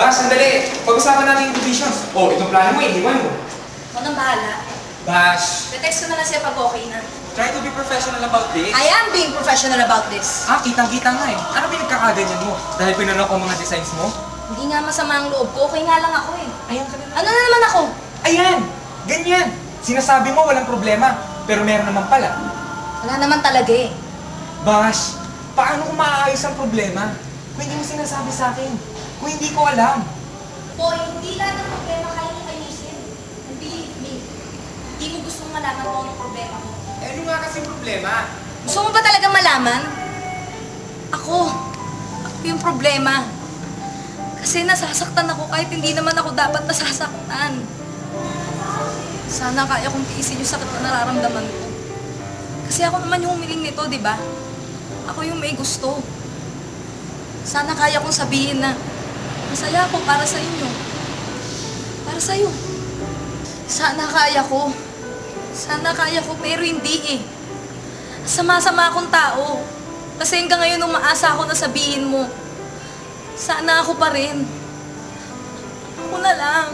Ba, sandali. Pag-usapan natin yung divisions. Oh, itong plano mo, iniwan mo. Ako nang bahala. Bash, Text ko na lang siya pag okay na. try to be professional about this. I am being professional about this. Ah, kitang-kita nga eh. Ano pinagkakaganyan mo? Dahil pinanong ko mga designs mo? Hindi nga masama ang loob ko. Okay nga lang ako eh. Ayan ka na lang. Ano na naman ako? Ayan! Ganyan! Sinasabi mo walang problema, pero meron naman pala. Wala naman talaga eh. Bash, paano ko maaayos ang problema? Kung hindi mo sinasabi sa akin. Kung hindi ko alam. Boy, hindi lahat ng problema kaya mo ayusin. Believe me, hindi mo gustong malaman kung anong problema mo. Eh, ano nga kasi problema? Gusto mo ba talaga malaman? Ako. Ako yung problema. Kasi nasasaktan ako kahit hindi naman ako dapat nasasaktan. Sana kaya kong tiisin yung sakit na nararamdaman ko. Kasi ako naman yung humiling nito, di ba? Ako yung may gusto. Sana kaya kong sabihin na masaya ako para sa inyo. Para sa'yo. Sana kaya ko. Sana kaya ko, pero hindi eh. Sama-sama akong tao. Kasi hanggang ngayon umaasa ako na sabihin mo. Sana ako pa rin. Ako na lang.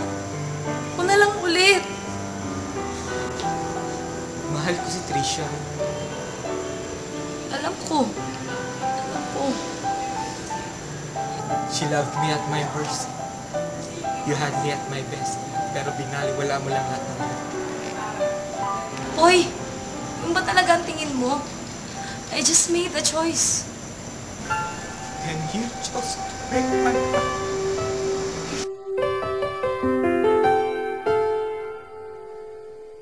Ako na lang ulit. Mahal ko si Trisha. Alam ko. Alam ko. She loved me at my worst. You had me at my best. Pero binaliwala mo lang lahat ng yun. Hoy, yung ba talaga ang tingin mo? I just made the choice. And you chose to break my heart.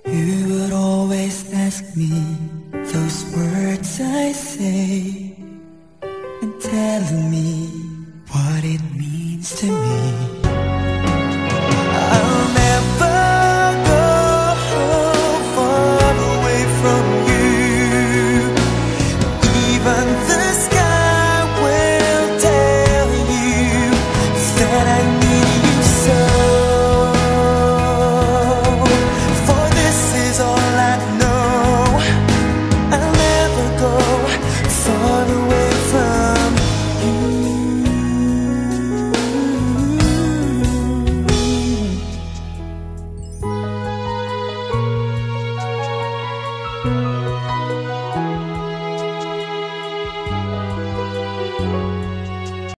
You would always ask me those words I say and telling me what it means to me. I'll never go far away from you. Even the sky will tell you that I.